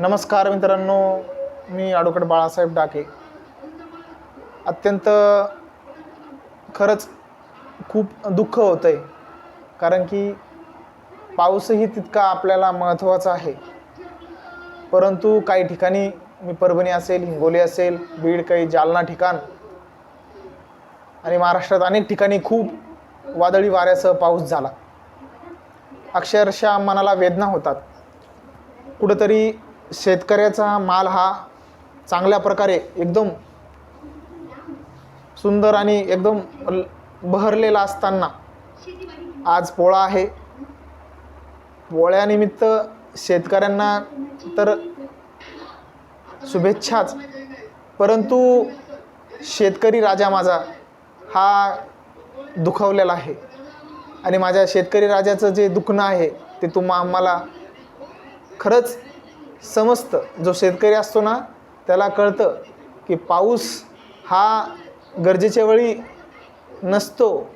नमस्कार मित्रांनो मी ॲडव्होकेट बाळासाहेब डाके. अत्यंत खरंच खूप दुःख होतं आहे कारण की पाऊसही तितका आपल्याला महत्त्वाचा आहे. परंतु काही ठिकाणी मी परभणी असेल हिंगोली असेल बीड काही जालना ठिकाण आणि महाराष्ट्रात अनेक ठिकाणी खूप वादळी वाऱ्यासह पाऊस झाला. अक्षरशः मनाला वेदना होतात. कुठंतरी शेतकऱ्याचा माल हा चांगल्या प्रकारे एकदम सुंदर आणि एकदम ल- बहरलेला असताना आज पोळा आहे. पोळ्यानिमित्त शेतकऱ्यांना तर शुभेच्छाच. परंतु शेतकरी राजा माझा हा दुखावलेला आहे. आणि माझ्या शेतकरी राजाचं जे दुखणं आहे ते तुम्हा आम्हाला खरंच समजतं जो शेतकरी असतो ना त्याला कळतं की पाऊस हा गरजेच्या वेळी नसतो.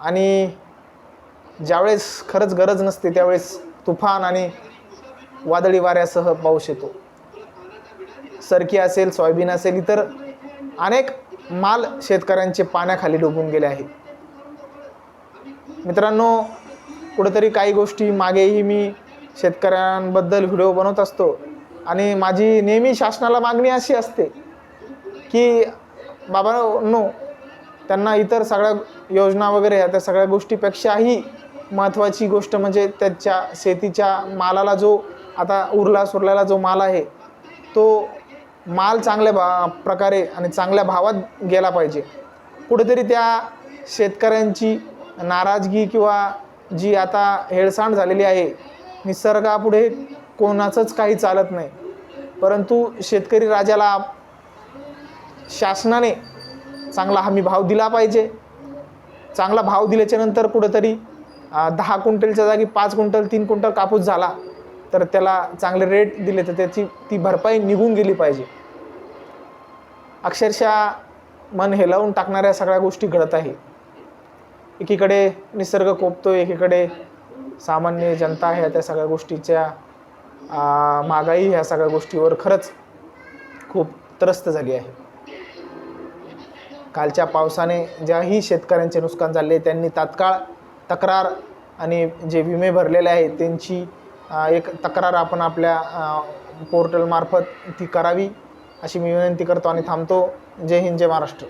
आणि ज्यावेळेस खरंच गरज नसते त्यावेळेस तुफान आणि वादळी वाऱ्यासह पाऊस येतो. सरकी असेल सोयाबीन असेल इतर अनेक माल शेतकऱ्यांचे पाण्याखाली डुबून गेले आहेत. मित्रांनो कुठंतरी काही गोष्टी मागेही मी शेतकऱ्यांबद्दल व्हिडिओ बनवत असतो. आणि माझी नेहमी शासनाला मागणी अशी असते की बाबा नो त्यांना इतर सगळ्या योजना वगैरे ह्या त्या सगळ्या गोष्टीपेक्षाही महत्त्वाची गोष्ट म्हणजे त्याच्या शेतीच्या मालाला जो आता उरला सुरलेला जो माल आहे तो माल चांगल्या भा प्रकारे आणि चांगल्या भावात गेला पाहिजे. कुठेतरी त्या शेतकऱ्यांची नाराजगी किंवा जी आता हेळसांड झालेली आहे निसर्गापुढे कोणाचंच काही चालत नाही. परंतु शेतकरी राजाला शासनाने चांगला हमी भाव दिला पाहिजे. चांगला भाव दिल्याच्यानंतर कुठंतरी दहा क्विंटलच्या जागी पाच क्विंटल तीन क्विंटल कापूस झाला तर त्याला चांगले रेट दिले तर त्याची ती भरपाई निघून गेली पाहिजे. अक्षरशः मन हेलावून टाकणाऱ्या सगळ्या गोष्टी घडत आहे. एकीकडे निसर्ग कोपतो एकीकडे सामान्य जनता आहे त्या सगळ्या गोष्टीच्या महागाई ह्या सगळ्या गोष्टीवर खरंच खूप त्रस्त झाली आहे. कालच्या पावसाने ज्याही शेतकऱ्यांचे नुकसान झाले त्यांनी तात्काळ तक्रार आणि जे विमे भरलेले आहेत त्यांची एक तक्रार आपण आपल्या पोर्टलमार्फत ती करावी अशी मी विनंती करतो आणि थांबतो. जय हिंद जय महाराष्ट्र.